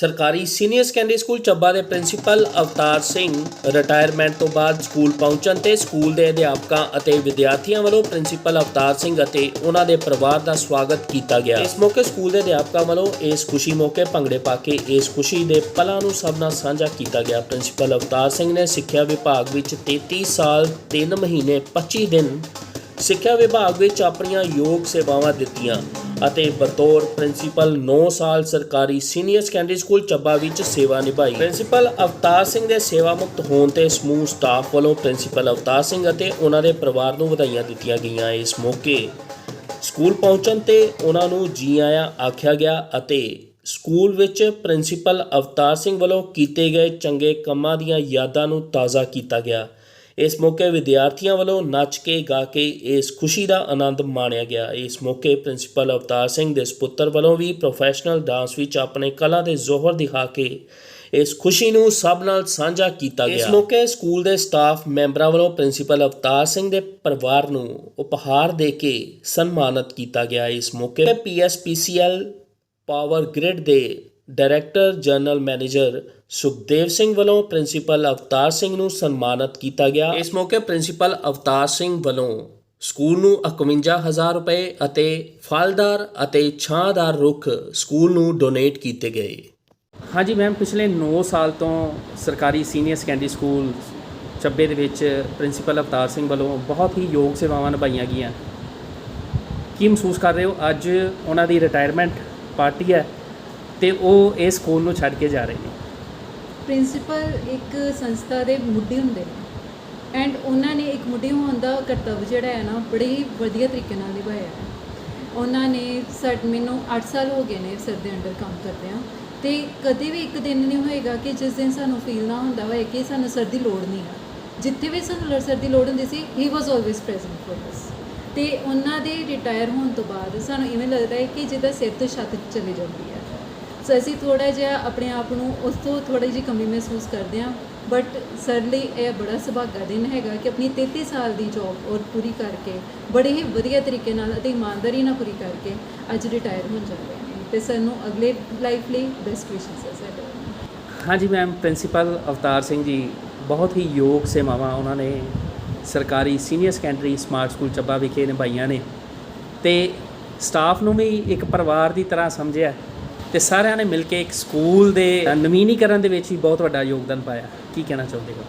ਸਰਕਾਰੀ senior secondary school Chabba ਦੇ principal Avtar Singh retirement ਤੋਂ ਬਾਅਦ ਸਕੂਲ ਪਹੁੰਚਣ ਤੇ ਸਕੂਲ ਦੇ ਅਧਿਆਪਕਾਂ ਅਤੇ ਵਿਦਿਆਰਥੀਆਂ ਵੱਲੋਂ ਪ੍ਰਿੰਸੀਪਲ ਅਵਤਾਰ ਸਿੰਘ ਅਤੇ ਉਹਨਾਂ ਦੇ ਪਰਿਵਾਰ ਦਾ ਸਵਾਗਤ ਕੀਤਾ ਗਿਆ। ਇਸ ਮੌਕੇ ਸਕੂਲ ਦੇ ਅਧਿਆਪਕਾਂ ਵੱਲੋਂ ਇਸ ਖੁਸ਼ੀ ਮੌਕੇ ਭੰਗੜੇ ਪਾ ਕੇ ਇਸ ਖੁਸ਼ੀ ਦੇ ਪਲਾਂ ਨੂੰ ਸਭ ਨਾਲ ਸਾਂਝਾ ਕੀਤਾ ਗਿਆ। ਪ੍ਰਿੰਸੀਪਲ ਅਵਤਾਰ ਸਿੰਘ ਨੇ ਸਿੱਖਿਆ ਵਿਭਾਗ ਵਿੱਚ 33 ਸਾਲ 3 ਮਹੀਨੇ 25 ਦਿਨ ਸਿੱਖਿਆ ਵਿਭਾਗ ਵਿੱਚ ਆਪਣੀਆਂ ਯੋਗ ਸੇਵਾਵਾਂ ਦਿੱਤੀਆਂ। ਅਤੇ ਬਤੌਰ ਪ੍ਰਿੰਸੀਪਲ 9 ਸਾਲ ਸਰਕਾਰੀ ਸੀਨੀਅਰ ਸੈਕੰਡਰੀ ਸਕੂਲ ਚੱਬਾ ਵਿੱਚ ਸੇਵਾ ਨਿਭਾਈ। ਪ੍ਰਿੰਸੀਪਲ ਅਵਤਾਰ ਸਿੰਘ ਦੇ ਸੇਵਾ ਮੁਕਤ ਹੋਣ ਤੇ ਸਮੂਹ ਸਟਾਫ ਵੱਲੋਂ ਪ੍ਰਿੰਸੀਪਲ ਅਵਤਾਰ ਸਿੰਘ ਅਤੇ ਉਹਨਾਂ ਦੇ ਪਰਿਵਾਰ ਨੂੰ ਵਧਾਈਆਂ ਦਿੱਤੀਆਂ ਗਈਆਂ ਇਸ ਮੌਕੇ। ਸਕੂਲ ਪਹੁੰਚਣ ਤੇ ਉਹਨਾਂ ਨੂੰ ਜੀ ਆਇਆਂ ਆਖਿਆ ਗਿਆ ਅਤੇ ਸਕੂਲ ਵਿੱਚ ਪ੍ਰਿੰਸੀਪਲ ਅਵਤਾਰ ਸਿੰਘ ਵੱਲੋਂ ਕੀਤੇ ਗਏ ਚੰਗੇ ਕੰਮਾਂ ਦੀਆਂ ਯਾਦਾਂ ਨੂੰ ਤਾਜ਼ਾ ਕੀਤਾ ਗਿਆ। ਇਸ ਮੌਕੇ ਵਿਦਿਆਰਥੀਆਂ ਵੱਲੋਂ ਨੱਚ ਕੇ ਗਾ ਕੇ ਇਸ ਖੁਸ਼ੀ ਦਾ ਆਨੰਦ ਮਾਣਿਆ ਗਿਆ। ਇਸ ਮੌਕੇ ਪ੍ਰਿੰਸੀਪਲ ਅਵਤਾਰ ਸਿੰਘ ਦੇ ਸੁਪੁੱਤਰ ਵੱਲੋਂ ਵੀ ਪ੍ਰੋਫੈਸ਼ਨਲ ਡਾਂਸ ਵਿੱਚ ਆਪਣੇ ਕਲਾ ਦੇ ਜ਼ੋਹਰ ਦਿਖਾ ਕੇ ਇਸ ਖੁਸ਼ੀ ਨੂੰ ਸਭ ਨਾਲ ਸਾਂਝਾ ਕੀਤਾ ਗਿਆ। ਇਸ ਮੌਕੇ ਸਕੂਲ ਦੇ ਸਟਾਫ ਮੈਂਬਰਾਂ ਵੱਲੋਂ ਪ੍ਰਿੰਸੀਪਲ ਅਵਤਾਰ ਸਿੰਘ ਦੇ ਪਰਿਵਾਰ ਨੂੰ ਉਪਹਾਰ ਦੇ ਕੇ ਸਨਮਾਨਿਤ ਕੀਤਾ ਗਿਆ। ਇਸ ਮੌਕੇ ਪੀਐਸਪੀਸੀਐਲ ਪਾਵਰ ਗ੍ਰਿਡ ਦੇ director general manager Sukhdev Singh ਵੱਲੋਂ ਪ੍ਰਿੰਸੀਪਲ ਅਵਤਾਰ ਸਿੰਘ ਨੂੰ ਸਨਮਾਨਿਤ ਕੀਤਾ ਗਿਆ। ਇਸ ਮੌਕੇ ਪ੍ਰਿੰਸੀਪਲ ਅਵਤਾਰ ਸਿੰਘ ਵੱਲੋਂ ਸਕੂਲ ਨੂੰ 51000 ਰੁਪਏ ਅਤੇ ਫਲਦਾਰ ਅਤੇ ਛਾਂਦਾਰ ਰੁੱਖ ਸਕੂਲ ਨੂੰ ਡੋਨੇਟ ਕੀਤੇ ਗਏ। ਹਾਂਜੀ ਮੈਮ, ਪਿਛਲੇ 9 ਸਾਲ ਤੋਂ ਸਰਕਾਰੀ ਸੀਨੀਅਰ ਸੈਕੰਡਰੀ ਸਕੂਲ ਚੱਬੇ ਦੇ ਵਿੱਚ ਪ੍ਰਿੰਸੀਪਲ ਅਵਤਾਰ ਸਿੰਘ ਵੱਲੋਂ ਬਹੁਤ ਹੀ ਯੋਗ ਸੇਵਾਵਾਂ ਨਿਭਾਈਆਂ ਗਈਆਂ। ਕੀ ਮਹਿਸੂਸ ਕਰ ਰਹੇ ਹੋ? ਅੱਜ ਉਹਨਾਂ ਦੀ ਰਿਟਾਇਰਮੈਂਟ ਪਾਰਟੀ ਹੈ ਤੇ ਉਹ ਇਸ ਸਕੂਲ ਨੂੰ ਛੱਡ ਕੇ ਜਾ ਰਹੇ ਨੇ। ਪ੍ਰਿੰਸੀਪਲ ਇੱਕ ਸੰਸਥਾ ਦੇ ਮੁੱਢੀ ਹੁੰਦੇ ਨੇ। ਐਂਡ ਉਹਨਾਂ ਨੇ ਇੱਕ ਮੁੱਢੀ ਹੋਣ ਦਾ ਕਰਤੱਵ ਜਿਹੜਾ ਹੈ ਨਾ ਬੜੇ ਹੀ ਵਧੀਆ ਤਰੀਕੇ ਨਾਲ ਨਿਭਾਇਆ ਹੈ। ਉਹਨਾਂ ਨੇ ਸਰ ਮੈਨੂੰ 8 ਸਾਲ ਹੋ ਗਏ ਨੇ ਸਰ ਦੇ ਅੰਡਰ ਕੰਮ ਕਰਦੇ ਕਰਦਿਆਂ। ਤੇ ਕਦੇ ਵੀ ਇੱਕ ਦਿਨ ਨਹੀਂ ਹੋਏਗਾ ਕਿ ਜਿਸ ਦਿਨ ਸਾਨੂੰ ਫੀਲ ਨਾ ਹੁੰਦਾ ਹੋਏ ਕਿ ਸਾਨੂੰ ਸਰ ਦੀ ਲੋੜ ਨਹੀਂ ਹੈ ਜਿੱਥੇ ਵੀ ਸਾਨੂੰ ਸਰ ਦੀ ਲੋੜ ਹੁੰਦੀ ਸੀ he was always present for us ਤੇ ਉਹਨਾਂ ਦੇ ਰਿਟਾਇਰ ਹੋਣ ਤੋਂ ਬਾਅਦ ਸਾਨੂੰ ਇਵੇਂ ਲੱਗਦਾ ਹੈ ਕਿ ਜਿੱਦਾਂ ਸਿਰ ਤੋਂ ਛੱਤ ਚਲੀ ਜਾਂਦੀ ਹੈ। ਸੋ ਅਸੀਂ ਥੋੜਾ ਜਿਹਾ ਆਪਣੇ ਆਪ ਨੂੰ ਉਸ ਤੋਂ ਥੋੜੀ ਜਿਹੀ ਕਮੀ ਮਹਿਸੂਸ ਕਰਦੇ ਹਾਂ ਬਟ ਸਰ ਲਈ ਇਹ ਬੜਾ ਸੁਭਾਗਾ ਦਿਨ ਹੈਗਾ ਕਿ ਆਪਣੀ 33 ਸਾਲ ਦੀ ਜੌਬ ਔਰ ਪੂਰੀ ਕਰਕੇ, ਬੜੇ ਹੀ ਵਧੀਆ ਤਰੀਕੇ ਨਾਲ ਅਤੇ ਇਮਾਨਦਾਰੀ ਨਾਲ ਪੂਰੀ ਕਰਕੇ ਅੱਜ ਰਿਟਾਇਰ ਹੋਣ ਜਾ ਰਹੇ ਨੇ ਤੇ ਸਰ ਨੂੰ ਅਗਲੇ ਲਾਈਫ ਲਈ ਬੈਸਟ ਵਿਸ਼ੇਸ ਹੈ ਸਾਡੇ ਹਾਂਜੀ ਮੈਮ ਪ੍ਰਿੰਸੀਪਲ ਅਵਤਾਰ ਸਿੰਘ ਜੀ, ਬਹੁਤ ਹੀ ਯੋਗ ਸੇਵਾਵਾਂ ਉਹਨਾਂ ਨੇ ਸਰਕਾਰੀ senior secondary smart school Chabba ਵਿਖੇ ਨਿਭਾਈਆਂ ਨੇ। ਤੇ ਸਟਾਫ ਨੂੰ ਵੀ ਇੱਕ ਪਰਿਵਾਰ ਦੀ ਤਰ੍ਹਾਂ ਸਮਝਿਆ। ਤੇ ਸਾਰਿਆਂ ਨੇ ਮਿਲ ਕੇ ਇੱਕ ਸਕੂਲ ਦੇ ਨਵੀਨੀਕਰਨ ਦੇ ਵਿੱਚ ਵੀ ਬਹੁਤ ਵੱਡਾ ਯੋਗਦਾਨ ਪਾਇਆ। ਕੀ ਕਹਿਣਾ ਚਾਹੁੰਦੇ ਹੋ?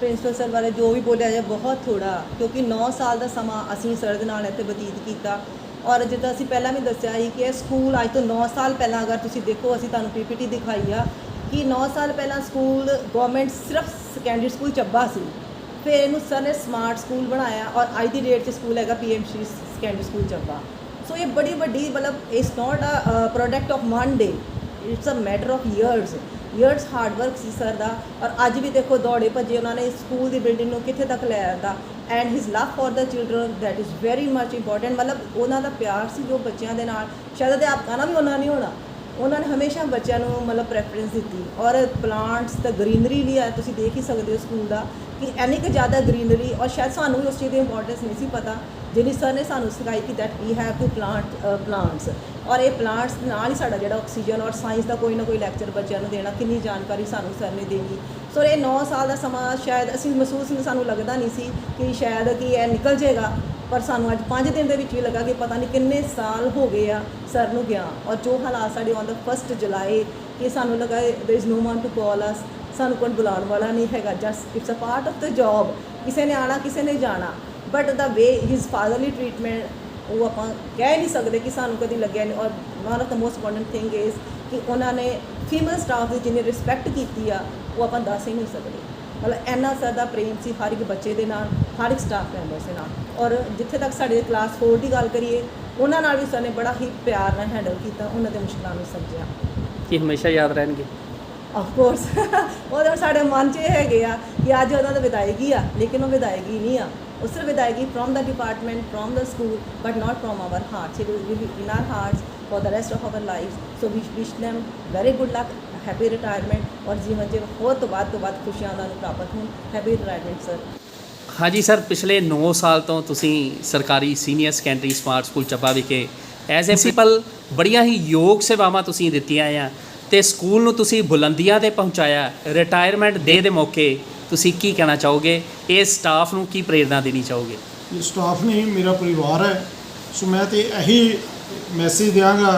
ਪ੍ਰਿੰਸੀਪਲ ਸਰ ਬਾਰੇ ਜੋ ਵੀ ਬੋਲਿਆ ਜਾਏ ਬਹੁਤ ਥੋੜਾ ਕਿਉਂਕਿ 9 ਸਾਲ ਦਾ ਸਮਾਂ ਅਸੀਂ ਸਰ ਦੇ ਨਾਲ ਇੱਥੇ ਬਤੀਤ ਕੀਤਾ। ਔਰ ਜਿੱਦਾਂ ਅਸੀਂ ਪਹਿਲਾਂ ਵੀ ਦੱਸਿਆ ਸੀ ਕਿ ਇਹ ਸਕੂਲ ਅੱਜ ਤੋਂ 9 ਸਾਲ ਪਹਿਲਾਂ ਅਗਰ ਤੁਸੀਂ ਦੇਖੋ, ਅਸੀਂ ਤੁਹਾਨੂੰ ਪੀਪੀਟੀ ਦਿਖਾਈ ਆ ਕਿ 9 ਸਾਲ ਪਹਿਲਾਂ ਸਕੂਲ ਗਵਰਨਮੈਂਟ ਸਿਰਫ ਸੈਕੰਡਰੀ ਸਕੂਲ ਚੱਬਾ ਸੀ। ਫਿਰ ਇਹਨੂੰ ਸਰ ਨੇ ਸਮਾਰਟ ਸਕੂਲ ਬਣਾਇਆ ਔਰ ਅੱਜ ਦੀ ਡੇਟ 'ਚ ਸਕੂਲ ਹੈਗਾ PMC secondary school Chabba. So ਇਹ ਬੜੀ ਵੱਡੀ ਮਤਲਬ ਇਸ not a product of one day it's a matter of years years hard work C sir ਦਾ ਔਰ ਅੱਜ ਵੀ ਦੇਖੋ ਦੌੜੇ ਭੱਜੇ ਉਹਨਾਂ ਨੇ ਸਕੂਲ ਦੀ ਬਿਲਡਿੰਗ ਨੂੰ ਕਿੱਥੇ ਤੱਕ ਲੈ ਆਂਦਾ and his love for the children that is very much important ਮਤਲਬ ਉਹਨਾਂ ਦਾ ਪਿਆਰ ਸੀ ਜੋ ਬੱਚਿਆਂ ਦੇ ਨਾਲ ਸ਼ਾਇਦ ਅਧਿਆਪਕਾਂ ਨਾਲ ਵੀ ਉਹਨਾਂ ਨਹੀਂ ਹੋਣਾ ਉਹਨਾਂ ਨੇ ਹਮੇਸ਼ਾ ਬੱਚਿਆਂ ਨੂੰ ਮਤਲਬ ਪ੍ਰੈਫਰੈਂਸ ਦਿੱਤੀ। ਔਰ ਪਲਾਂਟਸ ਤਾਂ ਗ੍ਰੀਨਰੀ ਲਈ ਆ, ਤੁਸੀਂ ਦੇਖ ਹੀ ਸਕਦੇ ਹੋ ਸਕੂਲ ਦਾ, ਕਿ ਐਨੀ ਕੁ ਜ਼ਿਆਦਾ ਗ੍ਰੀਨਰੀ ਔਰ ਸ਼ਾਇਦ ਸਾਨੂੰ ਵੀ ਉਸ ਚੀਜ਼ ਦੀ ਇੰਪੋਰਟੈਂਸ ਨਹੀਂ ਸੀ ਪਤਾ। ਜਿਹੜੀ ਸਰ ਨੇ ਸਾਨੂੰ ਸਿਖਾਈ ਕਿ that we have to plant plants ਔਰ ਇਹ ਪਲਾਂਟਸ ਨਾਲ ਹੀ ਸਾਡਾ ਜਿਹੜਾ ਆਕਸੀਜਨ ਔਰ ਸਾਇੰਸ ਦਾ ਕੋਈ ਨਾ ਕੋਈ ਲੈਕਚਰ ਬੱਚਿਆਂ ਨੂੰ ਦੇਣਾ, ਕਿੰਨੀ ਜਾਣਕਾਰੀ ਸਾਨੂੰ ਸਰ ਨੇ ਦੇਣੀ। ਸੋ ਇਹ 9 ਸਾਲ ਦਾ ਸਮਾਂ ਸ਼ਾਇਦ ਅਸੀਂ ਮਹਿਸੂਸ ਨਹੀਂ ਸਾਨੂੰ ਲੱਗਦਾ ਨਹੀਂ ਸੀ ਕਿ ਸ਼ਾਇਦ ਕਿ ਇਹ ਨਿਕਲ ਜਾਏਗਾ, ਪਰ ਸਾਨੂੰ ਅੱਜ 5 ਦਿਨ ਦੇ ਵਿੱਚ ਵੀ ਲੱਗਾ ਕਿ ਪਤਾ ਨਹੀਂ ਕਿੰਨੇ ਸਾਲ ਹੋ ਗਏ ਆ ਸਰ ਨੂੰ ਗਿਆ। ਔਰ ਜੋ ਹਾਲਾਤ ਸਾਡੇ ਔਨ ਦਾ ਫਸਟ ਜੁਲਾਈ ਕਿ ਸਾਨੂੰ ਲੱਗਾ there is no one to call us ਸਾਨੂੰ ਕੋਈ ਬੁਲਾਉਣ ਵਾਲਾ ਨਹੀਂ ਹੈਗਾ just it's a part of the job ਕਿਸੇ ਨੇ ਆਣਾ ਕਿਸੇ ਨੇ ਜਾਣਾ। But the way his fatherly treatment ਉਹ ਆਪਾਂ ਕਹਿ ਨਹੀਂ ਸਕਦੇ ਕਿ ਸਾਨੂੰ ਕਦੀ ਲੱਗਿਆ ਨਹੀਂ। ਔਰ one of the most important thing is ਕਿ ਉਹਨਾਂ ਨੇ ਫੀਮੇਲ ਸਟਾਫ ਦੀ ਜਿੰਨੀ ਰਿਸਪੈਕਟ ਕੀਤੀ ਆ ਉਹ ਆਪਾਂ ਦੱਸ ਹੀ ਨਹੀਂ ਸਕਦੇ। ਮਤਲਬ ਇੰਨਾ ਜ਼ਿਆਦਾ ਪ੍ਰੇਮ ਸੀ ਹਰ ਇੱਕ ਬੱਚੇ ਦੇ ਨਾਲ ਹਰ ਇੱਕ ਸਟਾਫ ਮੈਂਬਰ ਦੇ ਨਾਲ। ਔਰ ਜਿੱਥੇ ਤੱਕ ਸਾਡੇ ਕਲਾਸ 4 ਦੀ ਗੱਲ ਕਰੀਏ ਉਹਨਾਂ ਨਾਲ ਵੀ ਸਰ ਨੇ ਬੜਾ ਹੀ ਪਿਆਰ ਨਾਲ ਹੈਂਡਲ ਕੀਤਾ ਉਹਨਾਂ ਦੇ ਮੁਸ਼ਕਲਾਂ ਨੂੰ ਸਮਝਿਆ। ਕੀ ਹਮੇਸ਼ਾ ਯਾਦ ਰਹਿਣਗੇ? ਆਫ ਕੋਰਸ ਉਹ ਤਾਂ ਸਾਡੇ ਮਨ 'ਚ ਇਹ ਹੈਗੇ ਆ ਕਿ ਅੱਜ ਉਹਨਾਂ ਦਾ ਵਿਦਾਇਗੀ ਆ ਲੇਕਿਨ ਉਹ ਵਿਦਾਇਗੀ ਨਹੀਂ ਆ। usra vidayagi from the department, from the school, but not from our hearts. It will be in our hearts for the rest of our lives. So we wish them very good luck, happy retirement ਔਰ ਜੀਵਨ 'ਚ ਹੋਰ ਤੋਂ ਵੱਧ ਤੋਂ ਵੱਧ ਖੁਸ਼ੀਆਂ ਉਹਨਾਂ ਨੂੰ ਪ੍ਰਾਪਤ ਹੋਣ ਹੈਪੀ ਰਿਟਾਇਰਮੈਂਟ ਸਰ ਹਾਂਜੀ ਸਰ ਪਿਛਲੇ 9 ਸਾਲ ਤੋਂ ਤੁਸੀਂ ਸਰਕਾਰੀ senior secondary smart school Chabba ਵਿਖੇ ਐਜ਼ ਐ ਪ੍ਰਿੰਸੀਪਲ ਬੜੀਆਂ ਹੀ ਯੋਗ ਸੇਵਾਵਾਂ ਤੁਸੀਂ ਦਿੱਤੀਆਂ ਆ ਤੇ ਸਕੂਲ ਨੂੰ ਤੁਸੀਂ ਬੁਲੰਦੀਆਂ ਤੇ ਪਹੁੰਚਾਇਆ ਰਿਟਾਇਰਮੈਂਟ ਡੇ ਦੇ ਮੌਕੇ ਤੁਸੀਂ ਕੀ ਕਹਿਣਾ ਚਾਹੋਗੇ? ਇਸ ਸਟਾਫ ਨੂੰ ਕੀ ਪ੍ਰੇਰਣਾ ਦੇਣੀ ਚਾਹੋਗੇ? ਇਹ ਸਟਾਫ ਨਹੀਂ ਮੇਰਾ ਪਰਿਵਾਰ ਹੈ। ਸੋ ਮੈਂ ਤੇ ਇਹੀ ਮੈਸੇਜ ਦਿਆਂਗਾ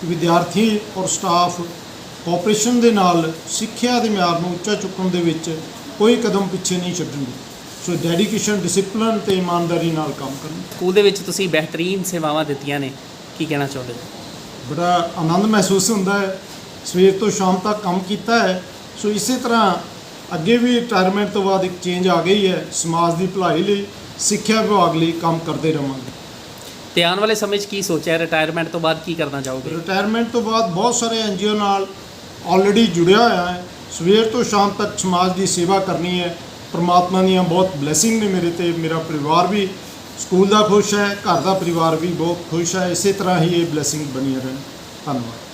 ਕਿ ਵਿਦਿਆਰਥੀ ਔਰ ਸਟਾਫ ਕੋਆਪਰੇਸ਼ਨ ਦੇ ਨਾਲ ਸਿੱਖਿਆ ਦੇ ਮਿਆਰ ਨੂੰ ਉੱਚਾ ਚੁੱਕਣ ਦੇ ਵਿੱਚ ਕੋਈ ਕਦਮ ਪਿੱਛੇ ਨਹੀਂ ਛੱਡਣਗੇ ਸੋ ਡੈਡੀਕੇਸ਼ਨ ਡਿਸਪਲਿਨ ਤੇ ਇਮਾਨਦਾਰੀ ਨਾਲ ਕੰਮ ਕਰਨ। ਸਕੂਲ ਦੇ ਵਿੱਚ ਤੁਸੀਂ ਬਿਹਤਰੀਨ ਸੇਵਾਵਾਂ ਦਿੱਤੀਆਂ ਨੇ ਕੀ ਕਹਿਣਾ ਚਾਹੁੰਦੇ ਬੜਾ ਆਨੰਦ ਮਹਿਸੂਸ ਹੁੰਦਾ ਹੈ। ਸਵੇਰ ਤੋਂ ਸ਼ਾਮ ਤੱਕ ਕੰਮ ਕੀਤਾ ਹੈ। ਸੋ ਇਸੇ ਤਰ੍ਹਾਂ ਅੱਗੇ ਵੀ ਰਿਟਾਇਰਮੈਂਟ ਤੋਂ ਬਾਅਦ ਇੱਕ ਚੇਂਜ ਆ ਗਈ ਹੈ। ਸਮਾਜ ਦੀ ਭਲਾਈ ਲਈ ਸਿੱਖਿਆ ਵਿਭਾਗ ਲਈ ਕੰਮ ਕਰਦੇ ਰਵਾਂਗੇ। ਤੇ ਆਉਣ ਵਾਲੇ ਸਮੇਂ 'ਚ ਕੀ ਸੋਚਿਆ? ਰਿਟਾਇਰਮੈਂਟ ਤੋਂ ਬਾਅਦ ਕੀ ਕਰਨਾ ਚਾਹੋਗੇ? ਰਿਟਾਇਰਮੈਂਟ ਤੋਂ ਬਾਅਦ ਬਹੁਤ ਸਾਰੇ ਐਨਜੀਓ ਨਾਲ ਆਲਰੇਡੀ ਜੁੜਿਆ ਹੋਇਆ ਹੈ। ਸਵੇਰ ਤੋਂ ਸ਼ਾਮ ਤੱਕ ਸਮਾਜ ਦੀ ਸੇਵਾ ਕਰਨੀ ਹੈ। ਪ੍ਰਮਾਤਮਾ ਦੀਆਂ ਬਹੁਤ ਬਲੇਸਿੰਗ ਨੇ ਮੇਰੇ ਤੇ। ਮੇਰਾ ਪਰਿਵਾਰ ਵੀ ਸਕੂਲ ਦਾ ਖੁਸ਼ ਹੈ ਘਰ ਦਾ ਪਰਿਵਾਰ ਵੀ ਬਹੁਤ ਖੁਸ਼ ਹੈ। ਇਸੇ ਤਰ੍ਹਾਂ ਹੀ ਇਹ ਬਲੇਸਿੰਗ ਬਣੀ ਰਹਿਣ। ਧੰਨਵਾਦ।